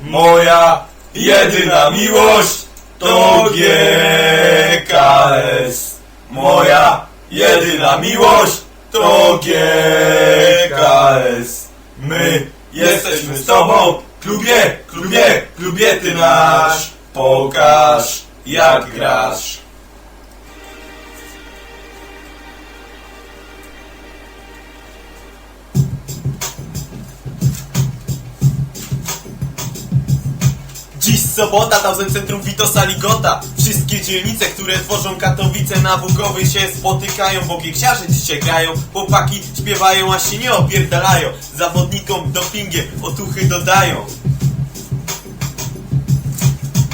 Moja jedyna miłość to GKS. Moja jedyna miłość to GKS. My jesteśmy z tobą, klubie, klubie, klubie ty nasz. Pokaż jak grasz. Sobota, Tausen Centrum Witosa Ligota. Wszystkie dzielnice, które tworzą Katowice na Wukowy się spotykają. Bo gieksiarze dzisiaj grają, chłopaki śpiewają, a się nie opierdalają. Zawodnikom dopingiem otuchy dodają.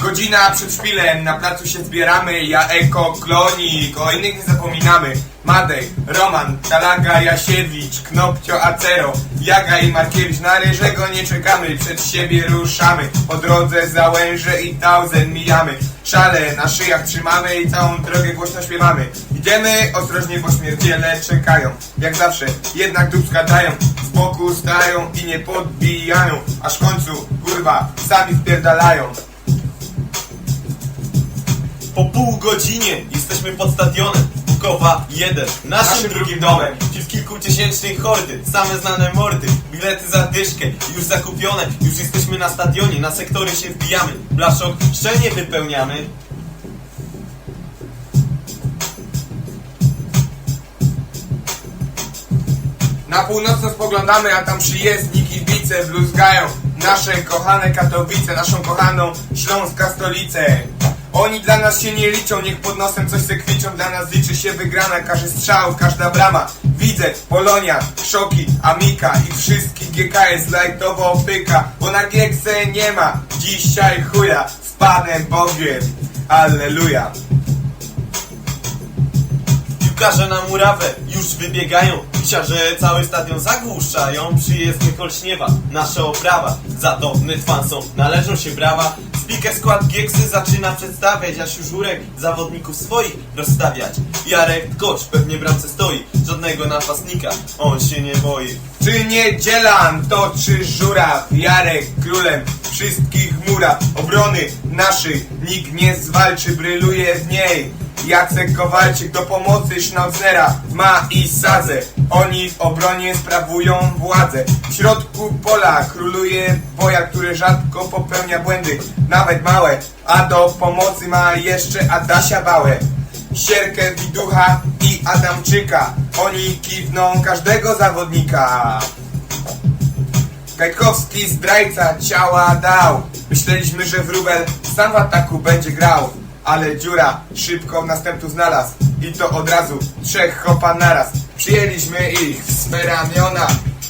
Godzina przed szpilem, na placu się zbieramy. Ja, Eko, Klonik, o innych nie zapominamy Madej, Roman, Talaga, Jasiewicz, Knopcio, Acero Jaga i Markiewicz, na Ryżego nie czekamy Przed siebie ruszamy, po drodze Załęże i Tauzen mijamy. Szale na szyjach trzymamy i całą drogę głośno śpiewamy. Idziemy ostrożnie, bo śmierdziele czekają. Jak zawsze, jednak dubska dają. Z boku stają i nie podbijają. Aż w końcu, kurwa, sami wpierdalają. Po pół godzinie jesteśmy pod stadionem Bukowa 1 Naszym, Naszym drugim domem Wśród kilkutysięcznej hordy. Same znane mordy. Bilety za dyszkę. Już zakupione. Już jesteśmy na stadionie. Na sektory się wbijamy. Blaszok szczelnie wypełniamy. Na północno spoglądamy, a tam przyjezdni kibice bluzgają. Nasze kochane Katowice, naszą kochaną Śląska stolicę. Oni dla nas się nie liczą, niech pod nosem coś se kwiczą, dla nas liczy się wygrana, każdy strzał, każda brama. Widzę, Polonia, Szoki, Amika i wszystkich GKS lajtowo pyka, bo na Giekse nie ma dzisiaj chuja, z Panem Bogiem, Alleluja. Piłkarze na murawę już wybiegają Pisiarze cały stadion zagłuszczają Przyjezdnych olśniewa nasza oprawa. Za to netfansom należą się brawa. Speaker skład Gieksy zaczyna przedstawiać A Siużurek zawodników swoich rozstawiać. Jarek Kocz pewnie w bramce stoi Żadnego napastnika on się nie boi. Czy nie Dzielan, to czy Żuraw, Jarek królem wszystkich mura. Obrony naszych nikt nie zwalczy, bryluje w niej Jacek Kowalczyk do pomocy Schnauzera ma i sadzę. Oni w obronie sprawują władzę. W środku pola króluje boja, który rzadko popełnia błędy Nawet małe, a do pomocy ma jeszcze Adasia Bałę Sierkę Widucha i Adamczyka. Oni kiwną każdego zawodnika. Gajkowski zdrajca ciała dał. Myśleliśmy, że wróbel sam w ataku będzie grał Ale dziura szybko następców znalazł. I to od razu trzech chopa naraz. Przyjęliśmy ich w swe ramiona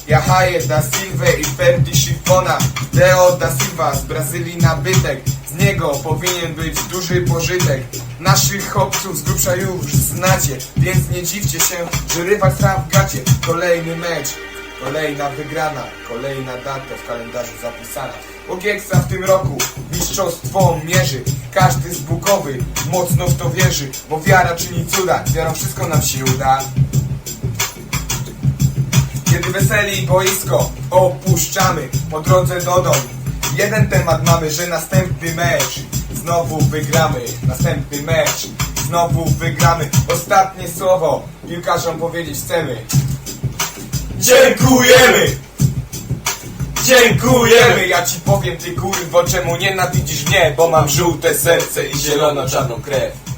Jahaje da Silva i Ferdi Shifona Leo da Silva z Brazylii nabytek Z niego powinien być duży pożytek. Naszych chłopców z grubsza już znacie Więc nie dziwcie się, że rywal traf w gacie. Kolejny mecz Kolejna wygrana, kolejna data w kalendarzu zapisana. Ogieksa w tym roku mistrzostwo mierzy. Każdy z Bukowy mocno w to wierzy, bo wiara czyni cuda. Wiarą wszystko nam się uda. Kiedy weseli boisko opuszczamy po drodze do domu. Jeden temat mamy, że następny mecz znowu wygramy. Następny mecz znowu wygramy. Ostatnie słowo piłkarzom powiedzieć chcemy. Dziękujemy! Dziękujemy! Ja ci powiem ty kurwo czemu nienawidzisz mnie Bo mam żółte serce i zielono-czarną krew